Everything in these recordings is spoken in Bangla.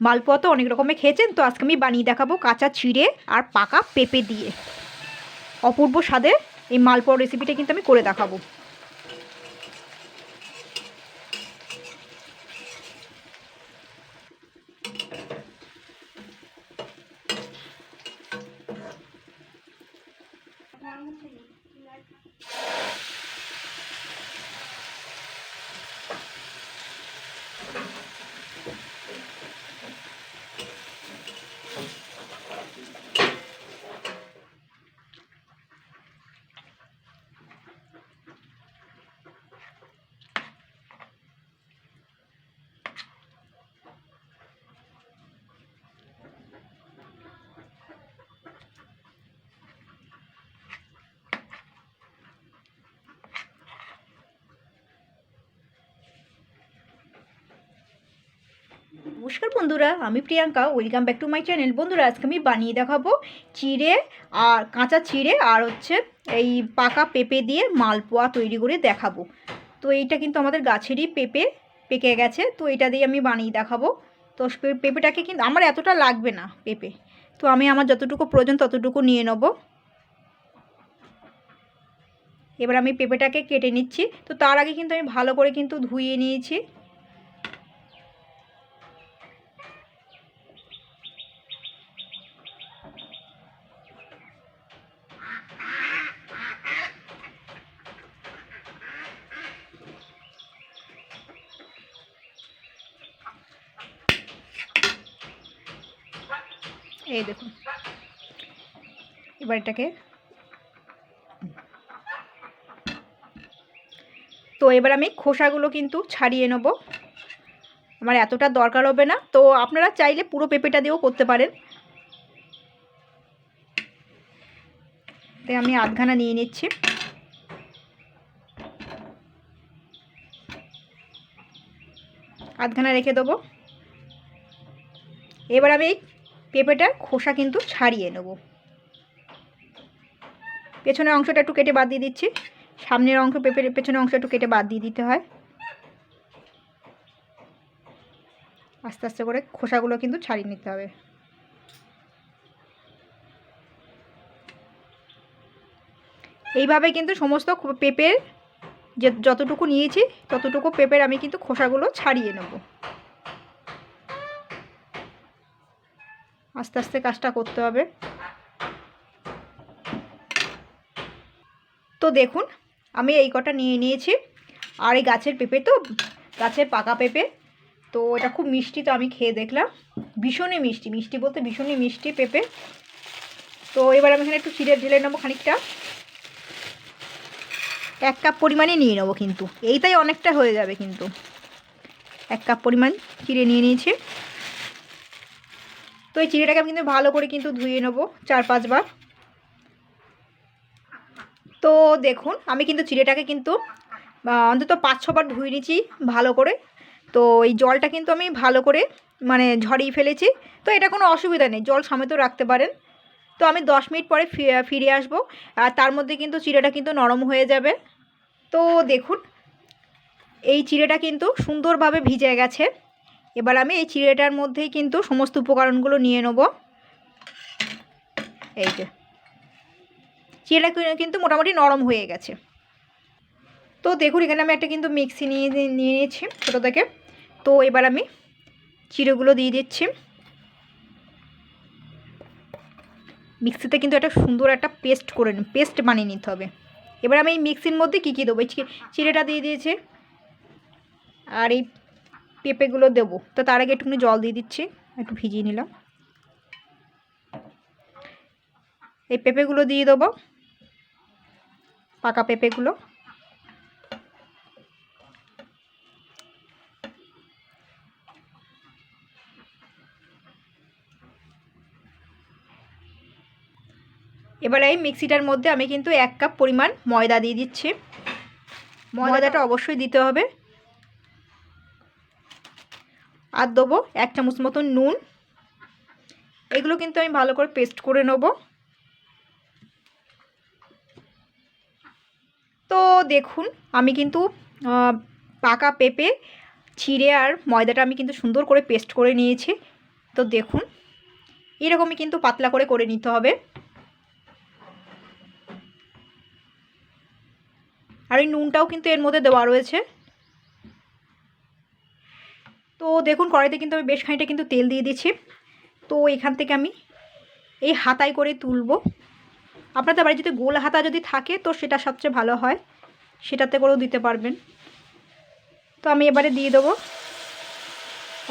মালপোয়া তো অনেক রকমের খেয়েছেন, তো আজকে আমি বানিয়ে দেখাবো কাঁচা ছিঁড়ে আর পাকা পেঁপে দিয়ে। অপূর্ব স্বাদে এই মালপোয়া রেসিপিটা কিন্তু আমি করে দেখাবো। নমস্কার বন্ধুরা, আমি Priyanka welcome back to my channel বন্ধুরা, আজকে আমি বানিয়ে দেখাবো চিড়ে আর কাঁচা চিড়ে আর হচ্ছে এই পাকা পেঁপে দিয়ে মালপোয়া তৈরি করে দেখাবো। তো এইটা কিন্তু আমাদের গাছেরই পেঁপে, পেকে গেছে। তো এটা দিয়ে আমি বানিয়ে দেখাবো। তো পেঁপেটাকে কিন্তু আমার এতটা লাগবে না পেঁপে। তো আমি আমার যতটুকু প্রয়োজন ততটুকু নিয়ে নেব। এবার আমি পেঁপেটাকে কেটে নিচ্ছি। তো তার আগে কিন্তু আমি ভালো করে কিন্তু ধুয়ে নিয়েছি। এই দেখুন। এবার এটাকে তো এবার আমি খোসাগুলো কিন্তু ছাড়িয়ে নেব। আমার এতটা দরকার হবে না। তো আপনারা চাইলে পুরো পেঁপেটা দিয়েও করতে পারেন। তাই আমি আধখানা নিয়ে নিচ্ছি। আধখানা রেখে দেবো। এবার আমি পেঁপেটার খোসা কিন্তু ছাড়িয়ে নেব। পেছনের অংশটা একটু কেটে বাদ দিয়ে দিচ্ছি। সামনের অংশ পেঁপের পেছনের অংশ একটু কেটে বাদ দিয়ে দিতে হয়। আস্তে আস্তে করে খোসাগুলো কিন্তু ছাড়িয়ে নিতে হবে। এইভাবে কিন্তু সমস্ত পেঁপের যে যতটুকু নিয়েছি, ততটুকু পেঁপের আমি কিন্তু খোসাগুলো ছাড়িয়ে নেব। আস্তে আস্তে কাজটা করতে হবে। তো দেখুন, আমি এই কটা নিয়ে নিয়েছি। আর এই গাছের পেঁপে তো, গাছের পাকা পেঁপে। তো এটা খুব মিষ্টি তো আমি খেয়ে দেখলাম। ভীষণই মিষ্টি মিষ্টি বলতে ভীষণই মিষ্টি পেঁপে। তো এবার আমি এখানে একটু চিড়ে ঢেলে নেব খানিকটা। এক কাপ পরিমাণে নিয়ে নেব কিন্তু। এইটাই অনেকটা হয়ে যাবে কিন্তু। এক কাপ পরিমাণ চিড়ে নিয়ে নিয়েছি। তো এই চিড়েটাকে আমি কিন্তু ভালো করে কিন্তু ধুয়ে নেব চার পাঁচবার। তো দেখুন, আমি কিন্তু চিড়েটাকে কিন্তু অন্তত পাঁচ ছবার ধুয়ে নিয়েছি ভালো করে। তো এই জলটা কিন্তু আমি ভালো করে মানে ঝরিয়ে ফেলেছি। তো এটা কোনো অসুবিধা নেই, জল সমেত রাখতে পারেন। তো আমি দশ মিনিট পরে ফিরে আসব। আর তার মধ্যে কিন্তু চিড়েটা কিন্তু নরম হয়ে যাবে। তো দেখুন, এই চিড়েটা কিন্তু সুন্দরভাবে ভিজে গেছে। এবার আমি এই চিড়েটার মধ্যেই কিন্তু সমস্ত উপকরণগুলো নিয়ে নেব। এই যে। চিড়েটা কিন্তু মোটামুটি নরম হয়ে গেছে। তো দেখুন, এখানে আমি একটা কিন্তু মিক্সি নিয়ে নিয়ে নিয়েছি ছোটো থেকে। তো এবার আমি চিড়েগুলো দিয়ে দিচ্ছি। মিক্সিতে কিন্তু একটা সুন্দর একটা পেস্ট করে পেস্ট বানিয়ে নিতে হবে। এবার আমি এই মিক্সির মধ্যে কী কী দেবো? চিড়েটা দিয়ে দিয়েছি। আর এই পেঁপেগুলো দেবো। তো তার আগে একটুখানি জল দিয়ে দিচ্ছি একটু ভিজিয়ে নিলাম। এই পেঁপেগুলো দিয়ে দেবো পাকা পেঁপেগুলো। এবার এই মিক্সিটার মধ্যে আমি কিন্তু এক কাপ পরিমাণ ময়দা দিয়ে দিচ্ছি। ময়দাটা অবশ্যই দিতে হবে। আর দেবো এক চামচ মতন নুন। এগুলো কিন্তু আমি ভালো করে পেস্ট করে নেব। তো দেখুন, আমি কিন্তু পাকা পেঁপে, ছিঁড়ে আর ময়দাটা আমি কিন্তু সুন্দর করে পেস্ট করে নিয়েছি। তো দেখুন, এরকমই কিন্তু পাতলা করে করে নিতে হবে। আর এই নুনটাও কিন্তু এর মধ্যে দেওয়া রয়েছে। তো দেখুন, কড়াইতে কিন্তু আমি বেশ খানিকটা কিন্তু তেল দিয়ে দিচ্ছি তো এখান থেকে আমি এই হাতায় করে তুলবো। আপনাদের বাড়ি যদি গোল হাতা যদি থাকে, তো সেটা সবচেয়ে ভালো হয়। সেটাতে করেও দিতে পারবেন। তো আমি এবারে দিয়ে দেবো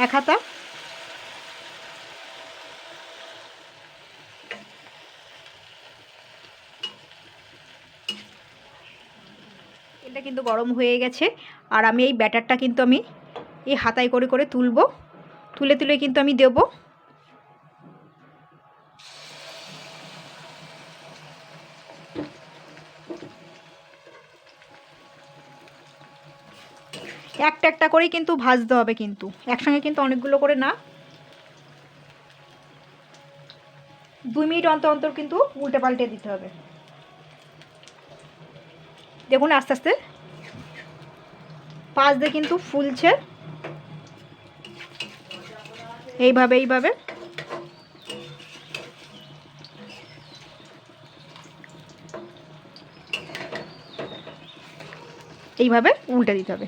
এক হাতা। এটা কিন্তু গরম হয়ে গেছে। আর আমি এই ব্যাটারটা কিন্তু আমি এই হাতায় করে করে তুলবো। তুলে তুলে কিন্তু আমি দেবো। একটা একটা করেই কিন্তু ভাজতে হবে কিন্তু। একসঙ্গে কিন্তু অনেকগুলো করে না। দুই মিনিট অন্তর অন্তর কিন্তু উল্টে পাল্টে দিতে হবে। দেখুন আস্তে আস্তে। পাশ দিয়ে কিন্তু ফুলছে। এইভাবে এইভাবে। এইভাবে উল্টে দিতে হবে।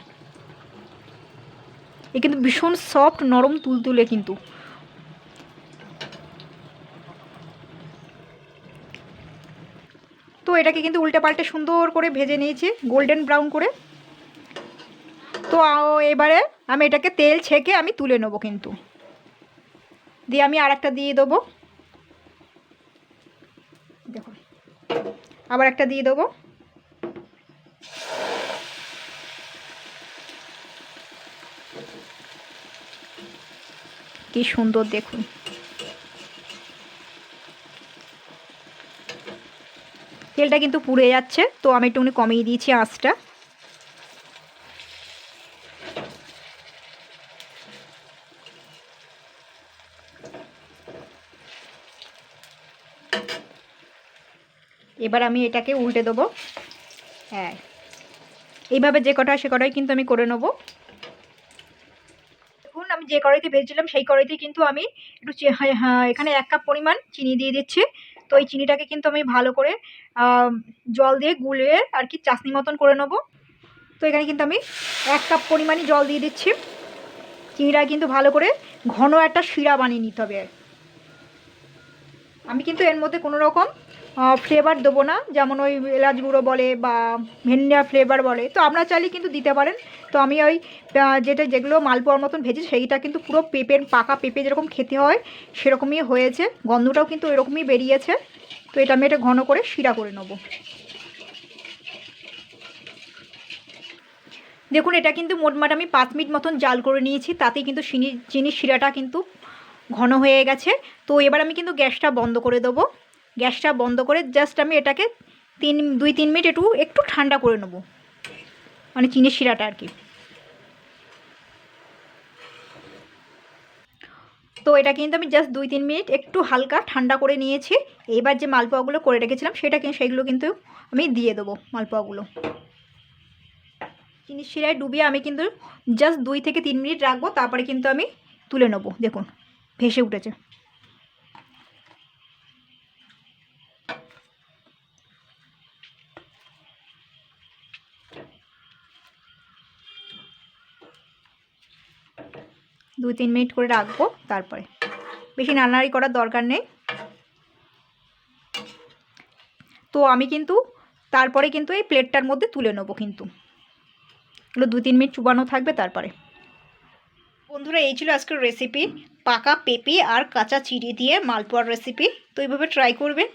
এ কিন্তু ভীষণ সফট নরম, তুলতুলে কিন্তু। তো এটাকে কিন্তু উল্টে পাল্টে সুন্দর করে ভেজে নিয়েছি গোল্ডেন ব্রাউন করে। তো এবারে আমি এটাকে তেল ছেঁকে আমি তুলে নেব কিন্তু। দিয়ে আমি আর একটা দিয়ে দেবো। দেখুন আবার একটা দিয়ে দেবো। কি সুন্দর দেখুন। তেলটা কিন্তু পুড়ে যাচ্ছে, তো আমি একটুখানি কমিয়ে দিয়েছি আঁচটা। এবার আমি এটাকে উল্টে দেবো। হ্যাঁ। এইভাবে যে কটা সে কটাই কিন্তু আমি করে নেব। দেখুন আমি যে কড়াইতে ভেজেছিলাম সেই কড়াইতে কিন্তু আমি একটু হ্যাঁ, হ্যাঁ, এখানে এক কাপ পরিমাণ চিনি দিয়ে দিচ্ছি। তো এই চিনিটাকে কিন্তু আমি ভালো করে জল দিয়ে গুলিয়ে আর কি চাশনি মতন করে নেব। তো এখানে কিন্তু আমি এক কাপ পরিমাণই জল দিয়ে দিচ্ছি। চিনিটা কিন্তু ভালো করে ঘন একটা শিরা বানিয়ে নিতে হবে। আমি কিন্তু এর মধ্যে কোনো রকম ফ্লেভার দেবো না, যেমন ওই এলাচ গুঁড়ো বলে বা ভেন্ডিয়া ফ্লেভার বলে। তো আপনারা চাইলে কিন্তু দিতে পারেন। তো আমি ওই যেটা যেগুলো মালপোয়ার মতন ভেজে সেইটা কিন্তু পুরো পেঁপের পাকা পেঁপে যেরকম খেতে হয়, সেরকমই হয়েছে। গন্ধটাও কিন্তু এরকমই বেরিয়েছে। তো এটা আমি এটা ঘন করে শিরা করে নেব। দেখুন, এটা কিন্তু মোটমাট আমি পাঁচ মিনিট মতন জাল করে নিয়েছি, তাতেই কিন্তু চিনি, চিনির শিরাটা কিন্তু ঘন হয়ে গেছে। তো এবার আমি কিন্তু গ্যাসটা বন্ধ করে দেবো। গ্যাসটা বন্ধ করে জাস্ট আমি এটাকে তিন, দুই, তিন মিনিট একটু একটু ঠান্ডা করে নেব। মানে চিনির শিরাটা আর কি। তো এটা কিন্তু আমি জাস্ট দুই, তিন মিনিট একটু হালকা ঠান্ডা করে নিয়েছি। এবার যে মালপোয়াগুলো করে রেখেছিলাম, সেটা কিন্তু সেইগুলো কিন্তু আমি দিয়ে দেবো মালপোয়াগুলো। চিনির শিরায় ডুবিয়ে আমি কিন্তু জাস্ট দুই থেকে তিন মিনিট রাখব, তারপরে কিন্তু আমি তুলে নেব, দেখুন, ভেসে উঠেছে। দুই তিন মিনিট করে রাখব, তারপরে। বেশি নাড়ানাড়ি করার দরকার নেই। তো আমি কিন্তু তারপরে কিন্তু এই প্লেটটার মধ্যে তুলে নেব কিন্তু। এগুলো দু তিন মিনিট চুবানো থাকবে, তারপরে। বন্ধুরা, এই ছিল আজকের রেসিপি পাকা পেঁপে আর কাঁচা চিড়ি দিয়ে মালপোয়ার রেসিপি তো এইভাবে ট্রাই করবেন।